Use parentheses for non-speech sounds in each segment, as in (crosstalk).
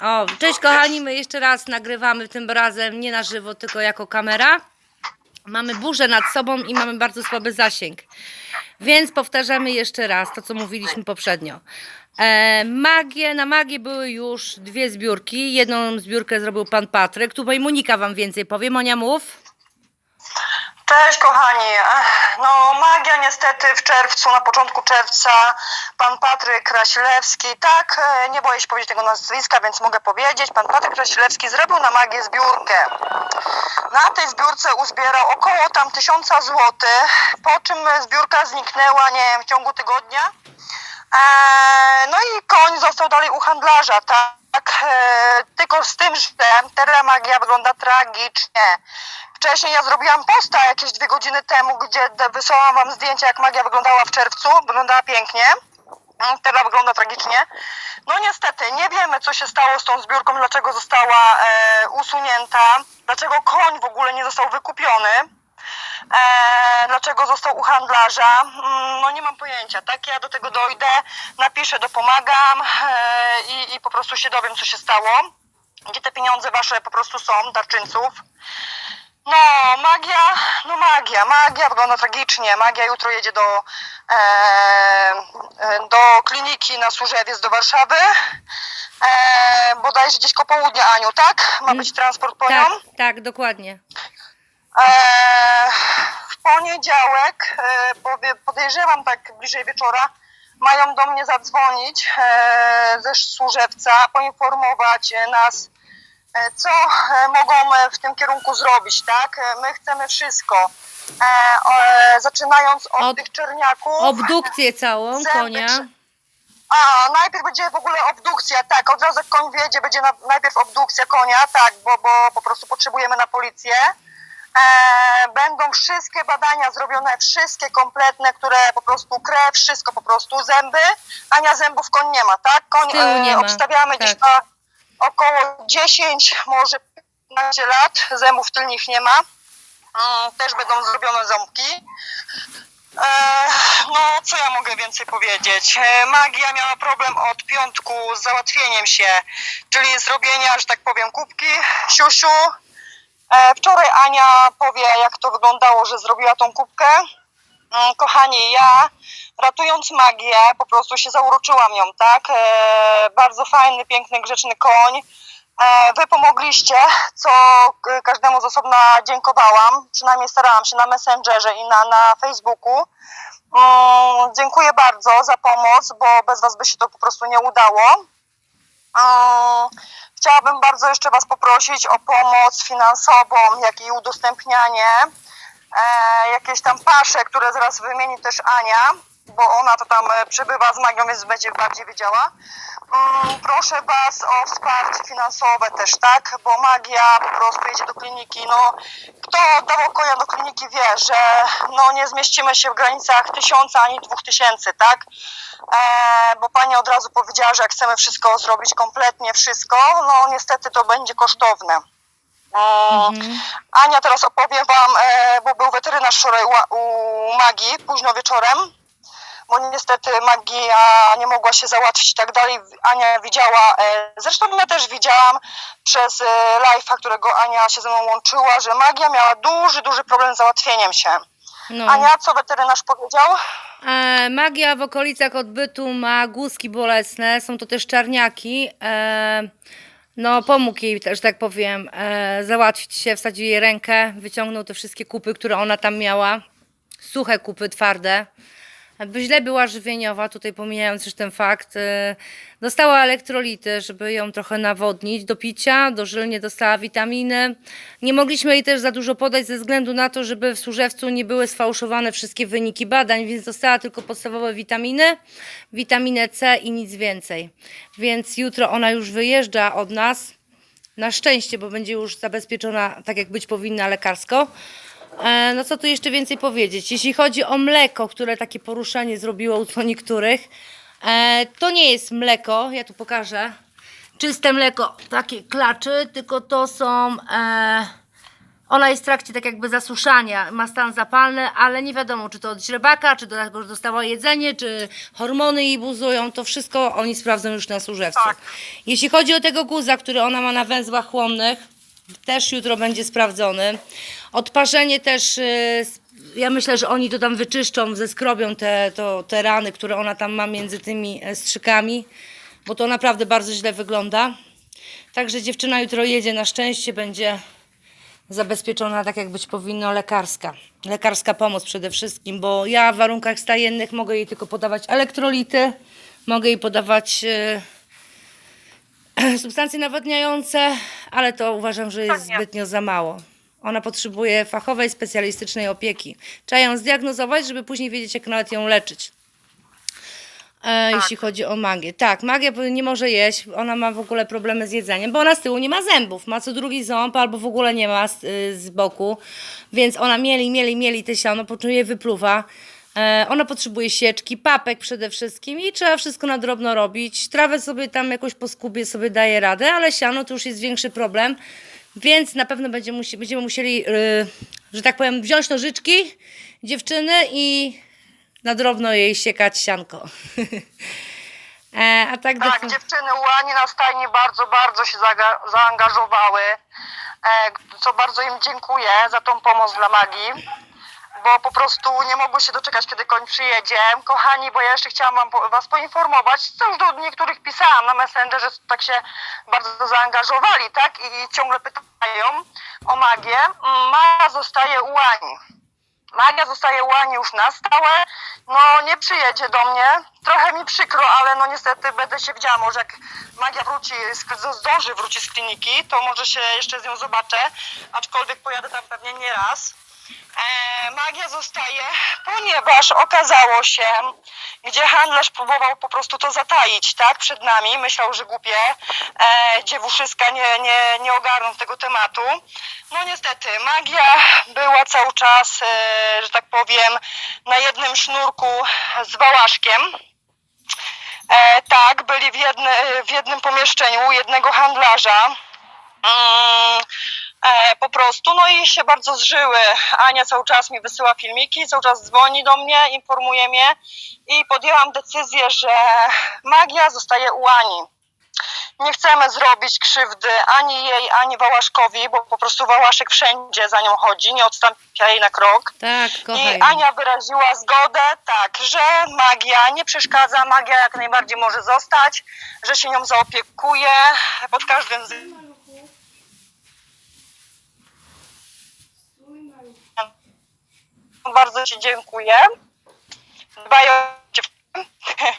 O, cześć kochani, my jeszcze raz nagrywamy tym razem nie na żywo, tylko jako kamera. Mamy burzę nad sobą i mamy bardzo słaby zasięg. Więc powtarzamy jeszcze raz to, co mówiliśmy poprzednio. E, magię, na magię były już dwie zbiórki. Jedną zbiórkę zrobił pan Patryk. Tutaj Monika wam więcej powie. Monia, mów. Cześć kochani. No magia niestety w czerwcu, na początku czerwca pan Patryk Krasilewski, tak, e, nie boję się powiedzieć tego nazwiska, więc mogę powiedzieć, pan Patryk Krasilewski zrobił na magię zbiórkę. Na tej zbiórce uzbierał około tam tysiąca złotych, po czym zbiórka zniknęła, nie wiem, w ciągu tygodnia. Eee, no i koń został dalej u handlarza, tak? Eee, tylko z tym, że telemagia wygląda tragicznie. Wcześniej ja zrobiłam posta jakieś dwie godziny temu, gdzie wysłałam wam zdjęcia, jak magia wyglądała w czerwcu. Wyglądała pięknie. Teraz wygląda tragicznie. No niestety, nie wiemy, co się stało z tą zbiórką, dlaczego została e, usunięta, dlaczego koń w ogóle nie został wykupiony. E, dlaczego został u handlarza? Mm, No nie mam pojęcia, tak? Ja do tego dojdę, napiszę, dopomagam e, i, i po prostu się dowiem, co się stało. Gdzie te pieniądze wasze po prostu są, darczyńców. No, magia, no magia, magia wygląda tragicznie. Magia jutro jedzie do, e, e, do kliniki na Służewiec do Warszawy. E, bodajże gdzieś koło południa, Aniu, tak? Ma być transport po nią? Tak, tak, dokładnie. W poniedziałek, e, podejrzewam tak bliżej wieczora, mają do mnie zadzwonić e, ze Służewca, poinformować nas, e, co mogą w tym kierunku zrobić, tak? My chcemy wszystko. Zaczynając od, Od- tych czerniaków. Obdukcję całą Zęby konia. A, najpierw będzie w ogóle obdukcja, tak, od razu jak koń wiedzie, będzie na, najpierw obdukcja konia, tak, bo, bo po prostu potrzebujemy na policję. E, będą wszystkie badania zrobione, wszystkie kompletne, które po prostu krew, wszystko po prostu, zęby. Ania zębów koń nie ma, tak? Koń Tyłu nie ma, obstawiamy gdzieś tak. na około 10, może 15 lat, zębów tylnych nie ma. Mm, też będą zrobione ząbki. E, no, co ja mogę więcej powiedzieć? E, magia miała problem od piątku z załatwieniem się, czyli zrobienia, że tak powiem, kubki, siusiu. E, wczoraj Ania powie, jak to wyglądało, że zrobiła tą kubkę. Mm, Kochani, ja ratując magię, po prostu się zauroczyłam nią, tak? E, bardzo fajny, piękny, grzeczny koń. E, wy pomogliście, co każdemu z osobna dziękowałam. Przynajmniej starałam się na Messengerze i na, na Facebooku. Mm, dziękuję bardzo za pomoc, bo bez was by się to po prostu nie udało. Chciałabym bardzo jeszcze Was poprosić o pomoc finansową, jak i udostępnianie. E, jakieś tam pasze, które zaraz wymieni też Ania, bo ona to tam e, przybywa z magią, więc będzie bardziej wiedziała. Mm, proszę Was o wsparcie finansowe też, tak? Bo magia po prostu jedzie do kliniki. No, kto oddawał konia do kliniki wie, że no, nie zmieścimy się w granicach tysiąca ani dwóch tysięcy, tak? E, bo pani od razu powiedziała, że jak chcemy wszystko zrobić kompletnie, wszystko, no niestety to będzie kosztowne. Mhm. Ania teraz opowiem wam, e, bo był weterynarz wczoraj u Magii, późno wieczorem, bo niestety Magia nie mogła się załatwić i tak dalej. Ania widziała, e, zresztą ja też widziałam przez e, live'a, którego Ania się ze mną łączyła, że Magia miała duży, duży problem z załatwieniem się. No. Ania, co weterynarz powiedział? E, magia w okolicach odbytu ma guzki bolesne, są to też czarniaki. E, no, pomógł jej, że tak powiem, e, załatwić się, wsadził jej rękę, wyciągnął te wszystkie kupy, które ona tam miała. Suche kupy, twarde. Źle była żywieniowa, tutaj pomijając już ten fakt. e, Dostała elektrolity, żeby ją trochę nawodnić do picia, dożylnie dostała witaminy. Nie mogliśmy jej też za dużo podać ze względu na to, żeby w Służewcu nie były sfałszowane wszystkie wyniki badań, więc dostała tylko podstawowe witaminy, witaminę C i nic więcej. Więc jutro ona już wyjeżdża od nas. Na szczęście, bo będzie już zabezpieczona tak, jak być powinna lekarsko. E, no co tu jeszcze więcej powiedzieć? Jeśli chodzi o mleko, które takie poruszenie zrobiło u niektórych, e, to nie jest mleko, ja tu pokażę. Czyste mleko, takie klaczy, tylko to są e, Ona jest w trakcie tak jakby zasuszania, ma stan zapalny, ale nie wiadomo, czy to od źrebaka, czy że dostała jedzenie, czy hormony jej buzują, to wszystko oni sprawdzą już na służewcu. Tak. Jeśli chodzi o tego guza, który ona ma na węzłach chłonnych, też jutro będzie sprawdzony. Odparzenie też, y, ja myślę, że oni to tam wyczyszczą, zeskrobią te, to, te rany, które ona tam ma między tymi e, strzykami, bo to naprawdę bardzo źle wygląda. Także dziewczyna jutro jedzie, na szczęście będzie zabezpieczona tak jak być powinno lekarska. Lekarska pomoc przede wszystkim, bo ja w warunkach stajennych mogę jej tylko podawać elektrolity, mogę jej podawać e, (clears throat) substancje nawadniające, ale to uważam, że jest Pewnie. zbytnio za mało. Ona potrzebuje fachowej, specjalistycznej opieki. Trzeba ją zdiagnozować, żeby później wiedzieć, jak nawet ją leczyć. E, Jeśli chodzi o magię. Tak, magia nie może jeść, ona ma w ogóle problemy z jedzeniem, bo ona z tyłu nie ma zębów, ma co drugi ząb albo w ogóle nie ma z, y, z boku, więc ona mieli, mieli, mieli te siano, po czym je wypluwa. E, ona potrzebuje sieczki, papek przede wszystkim i trzeba wszystko na drobno robić. Trawę sobie tam jakoś po skubie sobie daje radę, ale siano to już jest większy problem, więc na pewno będzie musi, będziemy musieli, y, że tak powiem, wziąć nożyczki dziewczyny i na drobno jej siekać sianko. (laughs) e, a tak, Tak, do... dziewczyny Łani na stajni bardzo, bardzo się zaangażowały, e, co bardzo im dziękuję za tą pomoc dla Magii, bo po prostu nie mogły się doczekać, kiedy koń przyjedzie. Kochani, bo ja jeszcze chciałam wam, was poinformować, co już do niektórych pisałam na Messengerze, tak się bardzo zaangażowali, tak, i ciągle pytają o Magię. Maja zostaje u Łani. Magia zostaje u Ani już na stałe, no nie przyjedzie do mnie. Trochę mi przykro, ale no niestety będę się widziała, może jak Magia wróci, zdąży wrócić z kliniki, to może się jeszcze z nią zobaczę, aczkolwiek pojadę tam pewnie nie raz. E, magia zostaje, ponieważ okazało się, gdzie handlarz próbował po prostu to zataić, tak, przed nami, myślał, że głupie, e, dziewuszyska nie, nie, nie ogarną tego tematu. No niestety, magia była cały czas, e, że tak powiem, na jednym sznurku z Wałaszkiem. E, tak, byli w, jedne, w jednym pomieszczeniu jednego handlarza. Mm, po prostu, no i się bardzo zżyły. Ania cały czas mi wysyła filmiki, cały czas dzwoni do mnie, informuje mnie i podjęłam decyzję, że magia zostaje u Ani. Nie chcemy zrobić krzywdy ani jej, ani Wałaszkowi, bo po prostu Wałaszek wszędzie za nią chodzi, nie odstąpia jej na krok. Tak, I kochaj. Ania wyraziła zgodę, tak, że magia nie przeszkadza, magia jak najbardziej może zostać, że się nią zaopiekuje pod każdym względem. Bardzo Ci dziękuję. Dbaj o dziewczynę. (laughs)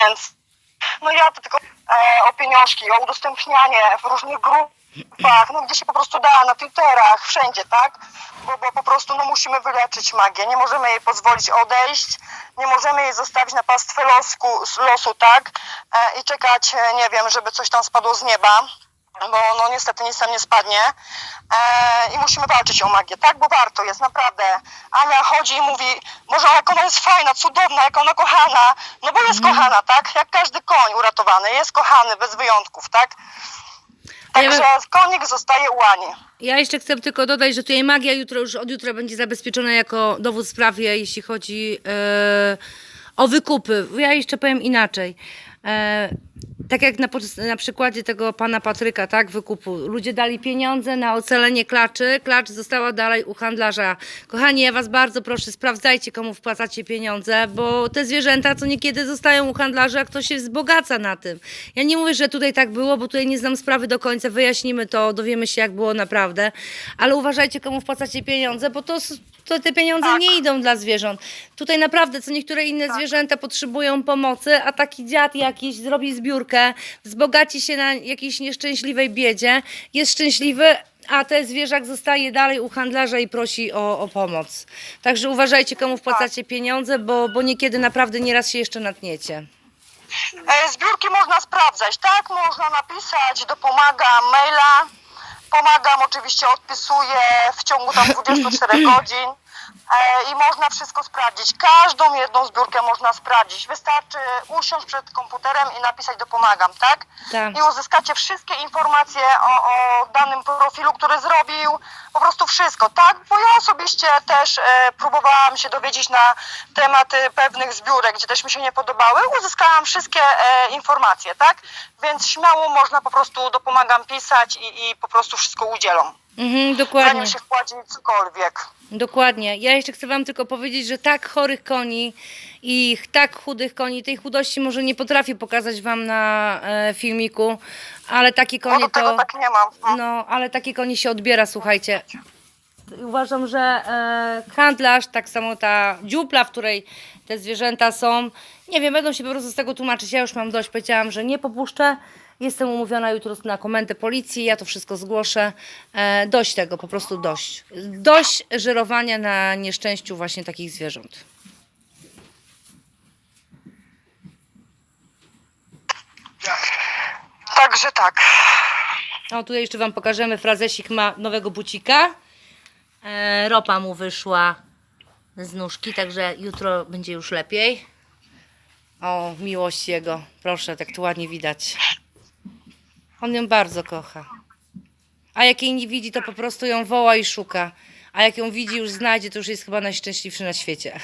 Więc no ja to tylko e, o pieniążki, o udostępnianie w różnych grupach, no gdzie się po prostu da, na Twitterach, wszędzie, tak? Bo, bo po prostu no musimy wyleczyć magię, nie możemy jej pozwolić odejść, nie możemy jej zostawić na pastwę losku, losu, tak? E, I czekać, e, nie wiem, żeby coś tam spadło z nieba. Bo no niestety nic tam nie spadnie e, i musimy walczyć o magię, tak? Bo warto jest, naprawdę. Ania chodzi i mówi, może jak ona jest fajna, cudowna, jak ona kochana, no bo jest kochana, tak? Jak każdy koń uratowany, jest kochany bez wyjątków, tak? A ja Także konik zostaje u Ani. Ja jeszcze chcę tylko dodać, że tutaj magia jutro, już od jutra będzie zabezpieczona jako dowód w sprawie, jeśli chodzi e, o wykupy. Ja jeszcze powiem inaczej. E, tak jak na, na przykładzie tego pana Patryka, tak, wykupu. Ludzie dali pieniądze na ocalenie klaczy, klacz została dalej u handlarza. Kochani, ja was bardzo proszę, sprawdzajcie komu wpłacacie pieniądze, bo te zwierzęta co niekiedy zostają u handlarza, a ktoś się wzbogaca na tym. Ja nie mówię, że tutaj tak było, bo tutaj nie znam sprawy do końca, wyjaśnimy to, dowiemy się jak było naprawdę, ale uważajcie komu wpłacacie pieniądze, bo to, to te pieniądze Tak. nie idą dla zwierząt. Tutaj naprawdę, co niektóre inne zwierzęta potrzebują pomocy, a taki dziad jakiś zrobi zbiórkę, wzbogaci się na jakiejś nieszczęśliwej biedzie, jest szczęśliwy, a ten zwierzak zostaje dalej u handlarza i prosi o, o pomoc. Także uważajcie, komu wpłacacie pieniądze, bo, bo niekiedy naprawdę nieraz się jeszcze natniecie. E, Zbiórki można sprawdzać, tak? Można napisać, dopomagam maila. Pomagam, oczywiście odpisuję w ciągu tam (laughs) 24 godzin. E, i można wszystko sprawdzić. Każdą jedną zbiórkę można sprawdzić. Wystarczy usiąść przed komputerem i napisać dopomagam, tak? Tak. I uzyskacie wszystkie informacje o, o danym profilu, który zrobił, po prostu wszystko, tak? Bo ja osobiście też e, próbowałam się dowiedzieć na tematy pewnych zbiórek, gdzie też mi się nie podobały, uzyskałam wszystkie e, informacje, tak? Więc śmiało można po prostu dopomagam pisać i, i po prostu wszystko udzielą. Mhm, dokładnie. Zanim się wpłaci cokolwiek. Dokładnie. Ja jeszcze chcę Wam tylko powiedzieć, że tak chorych koni i tak chudych koni, tej chudości może nie potrafię pokazać Wam na e, filmiku, ale takie Bo konie tego to. tak nie mam. Mm. No, ale takie koni się odbiera, słuchajcie. Uważam, że e, handlarz, tak samo ta dziupla, w której te zwierzęta są, nie wiem, będą się po prostu z tego tłumaczyć. Ja już mam dość, powiedziałam, że nie popuszczę. Jestem umówiona jutro na komendę policji, ja to wszystko zgłoszę. E, dość tego, po prostu dość. Dość żerowania na nieszczęściu właśnie takich zwierząt. Także tak. O, tutaj jeszcze Wam pokażemy, frazesik ma nowego bucika. E, ropa mu wyszła z nóżki, także jutro będzie już lepiej. O, miłość jego, proszę, tak tu ładnie widać. On ją bardzo kocha. A jak jej nie widzi, to po prostu ją woła i szuka. A jak ją widzi, już znajdzie, to już jest chyba najszczęśliwszy na świecie.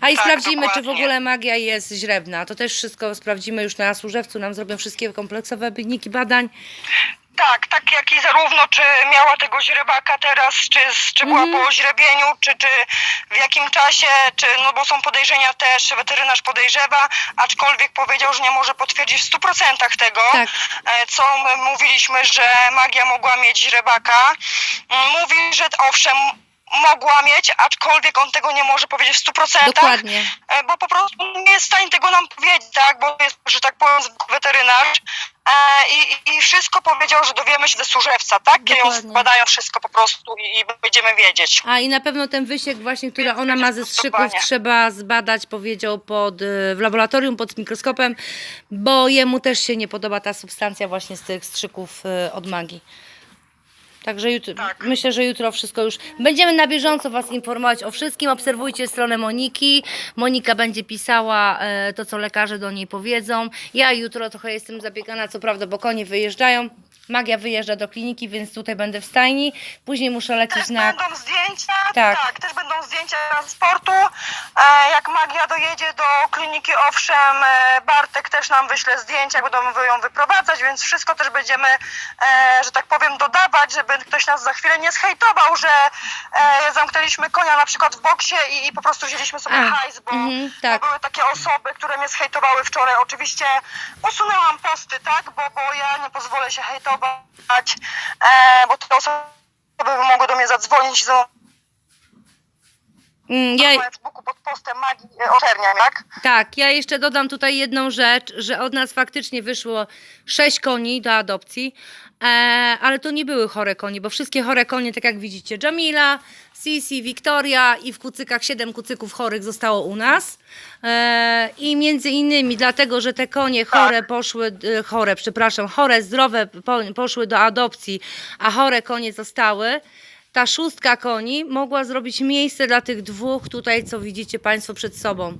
A i Tak, sprawdzimy, czy w dokładnie. ogóle magia jest źrebna. To też wszystko sprawdzimy już na służewcu. Nam zrobią wszystkie kompleksowe wyniki badań. Tak, tak jak i zarówno czy miała tego źrebaka teraz, czy, czy była Mhm. po źrebieniu, czy, czy w jakim czasie, czy, no bo są podejrzenia też, weterynarz podejrzewa, aczkolwiek powiedział, że nie może potwierdzić w 100% tego, Tak. e, co my mówiliśmy, że magia mogła mieć źrebaka. Mm, Mówi, że owszem, mogła mieć, aczkolwiek on tego nie może powiedzieć w 100%. Dokładnie. E, bo po prostu nie jest w stanie tego nam powiedzieć, tak, bo jest, że tak powiem, weterynarz e, i, i wszystko powiedział, że dowiemy się ze służewca, tak, kiedy ją Dokładnie. zbadają wszystko po prostu i, i będziemy wiedzieć. A i na pewno ten wysiek właśnie, który ona ma ze strzyków, trzeba zbadać, powiedział pod, y, w laboratorium pod mikroskopem, bo jemu też się nie podoba ta substancja właśnie z tych strzyków y, od magii. Także jutro, Tak. myślę, że jutro wszystko już. Będziemy na bieżąco Was informować o wszystkim. Obserwujcie stronę Moniki. Monika będzie pisała e, to, co lekarze do niej powiedzą. Ja jutro trochę jestem zabiegana, co prawda, bo konie wyjeżdżają. Magia wyjeżdża do kliniki, więc tutaj będę w stajni. Później muszę lecieć Też na. będą zdjęcia, Tak. tak. też będą zdjęcia transportu. E, jak Magia dojedzie do kliniki, owszem, e, Bartek też nam wyśle zdjęcia, będą ją wyprowadzać, więc wszystko też będziemy, e, że tak powiem, dodawać, żeby ktoś nas za chwilę nie zhejtował, że e, zamknęliśmy konia na przykład w boksie i, i po prostu wzięliśmy sobie A, hajs, bo, mhm, tak. były takie osoby, które mnie zhejtowały wczoraj. Oczywiście usunęłam posty, tak, bo, bo ja nie pozwolę się hejtować, e, bo te osoby by mogły do mnie zadzwonić ze Mm, na Ja, Facebooku pod postem magii e, oczerniam, tak? Tak, ja jeszcze dodam tutaj jedną rzecz, że od nas faktycznie wyszło sześć koni do adopcji, e, ale to nie były chore konie, bo wszystkie chore konie, tak jak widzicie, Jamila, Sisi, Wiktoria i w kucykach siedem kucyków chorych zostało u nas. E, I między innymi dlatego, że te konie chore poszły, e, chore, przepraszam, chore, zdrowe po, poszły do adopcji, a chore konie zostały ta szóstka koni mogła zrobić miejsce dla tych dwóch tutaj, co widzicie Państwo przed sobą.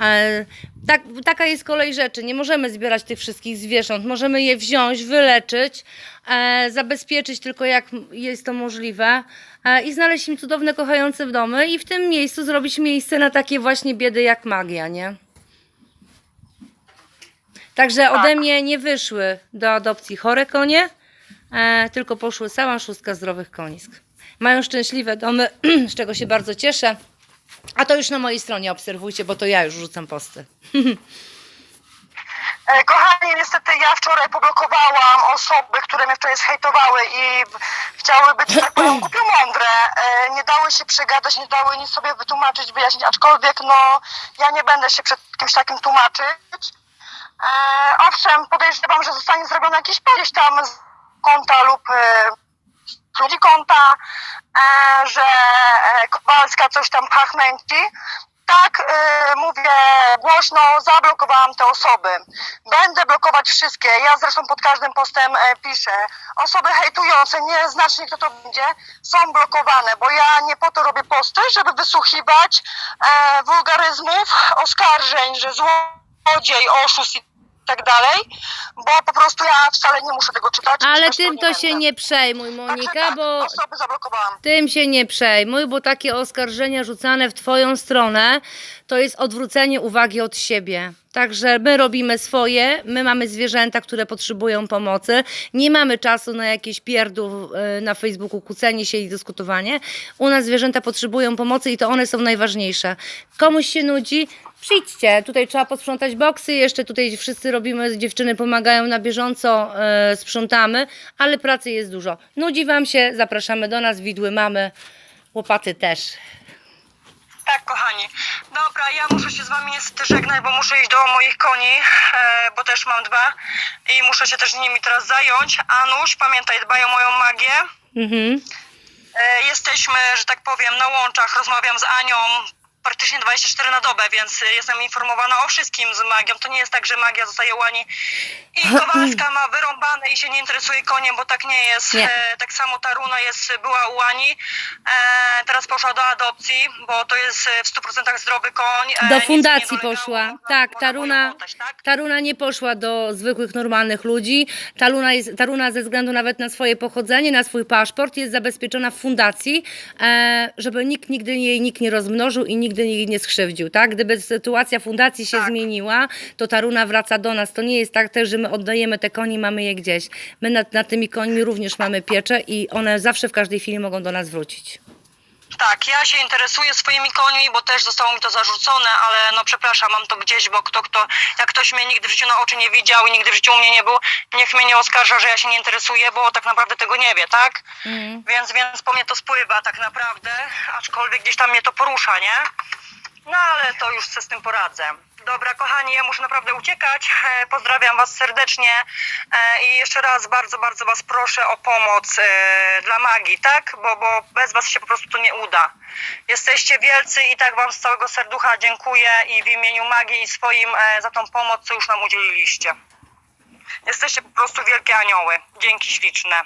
E, tak, taka jest kolej rzeczy. Nie możemy zbierać tych wszystkich zwierząt. Możemy je wziąć, wyleczyć, e, zabezpieczyć tylko jak jest to możliwe e, i znaleźć im cudowne, kochające domy i w tym miejscu zrobić miejsce na takie właśnie biedy jak magia, nie? Także ode mnie nie wyszły do adopcji chore konie, tylko poszły cała szóstka zdrowych konisk. Mają szczęśliwe domy, (clears throat) z czego się bardzo cieszę. A to już na mojej stronie obserwujcie, bo to ja już rzucam posty. E, Kochani, niestety ja wczoraj poblokowałam osoby, które mnie wczoraj zhejtowały i chciały być, tak powiem, głupio mądre. E, Nie dały się przegadać, nie dały nic sobie wytłumaczyć, wyjaśnić, aczkolwiek no ja nie będę się przed kimś takim tłumaczyć. E, owszem, podejrzewam, że zostanie zrobione jakieś gdzieś tam z konta lub e, ludzi konta, e, że e, Kowalska coś tam pachmęci. tak, y, mówię głośno, zablokowałam te osoby. Będę blokować wszystkie. Ja zresztą pod każdym postem e, piszę. Osoby hejtujące, nieznacznie kto to będzie, są blokowane, bo ja nie po to robię posty, żeby wysłuchiwać e, wulgaryzmów, oskarżeń, że złodziej, oszust i tak dalej, bo po prostu ja wcale nie muszę tego czytać. Ale tym to się nie przejmuj, Także Monika, tak, bo osoby zablokowałam. tym się nie przejmuj, bo takie oskarżenia rzucane w Twoją stronę to jest odwrócenie uwagi od siebie. Także my robimy swoje, my mamy zwierzęta, które potrzebują pomocy. Nie mamy czasu na jakieś pierdów e, na Facebooku, kłócenie się i dyskutowanie. U nas zwierzęta potrzebują pomocy i to one są najważniejsze. Komuś się nudzi, przyjdźcie. Tutaj trzeba posprzątać boksy, jeszcze tutaj wszyscy robimy, dziewczyny pomagają na bieżąco, e, sprzątamy, ale pracy jest dużo. Nudzi Wam się, zapraszamy do nas, widły mamy, łopaty też. Tak, kochani. Dobra, ja muszę się z wami niestety żegnać, bo muszę iść do moich koni, e, bo też mam dwa i muszę się też nimi teraz zająć. Anuś, pamiętaj, dbaj o moją magię. Mhm. E, jesteśmy, że tak powiem, na łączach, rozmawiam z Anią praktycznie 24 na dobę, więc jestem informowana o wszystkim z magią. To nie jest tak, że magia zostaje u Ani i Kowalska ma wyrąbane i się nie interesuje koniem, bo tak nie jest. Nie. E, tak samo ta runa jest, była u Ani, e, teraz poszła do adopcji, bo to jest w 100% zdrowy koń. E, Do fundacji poszła. Tak, można ta runa, oddać, tak? ta runa nie poszła do zwykłych, normalnych ludzi. Ta runa, jest, ta runa ze względu nawet na swoje pochodzenie, na swój paszport jest zabezpieczona w fundacji, e, żeby nikt nigdy jej nikt nie rozmnożył i nigdy jej nie skrzywdził. Tak? Gdyby sytuacja fundacji się Tak. zmieniła, to ta runa wraca do nas. To nie jest tak też, że my oddajemy te konie, mamy je gdzieś. My nad, nad tymi końmi również mamy pieczę i one zawsze w każdej chwili mogą do nas wrócić. Tak, ja się interesuję swoimi końmi, bo też zostało mi to zarzucone, ale no przepraszam, mam to gdzieś, bo kto, kto, jak ktoś mnie nigdy w życiu na oczy nie widział i nigdy w życiu u mnie nie był, niech mnie nie oskarża, że ja się nie interesuję, bo tak naprawdę tego nie wie, tak? Mhm. Więc, więc po mnie to spływa tak naprawdę, aczkolwiek gdzieś tam mnie to porusza, nie? No ale to już sobie z tym poradzę. Dobra, kochani, ja muszę naprawdę uciekać. E, Pozdrawiam Was serdecznie e, i jeszcze raz bardzo, bardzo Was proszę o pomoc e, dla magii, tak? Bo, bo bez Was się po prostu to nie uda. Jesteście wielcy i tak Wam z całego serducha dziękuję i w imieniu magii i swoim za tą pomoc, co już nam udzieliliście. Jesteście po prostu wielkie anioły. Dzięki śliczne.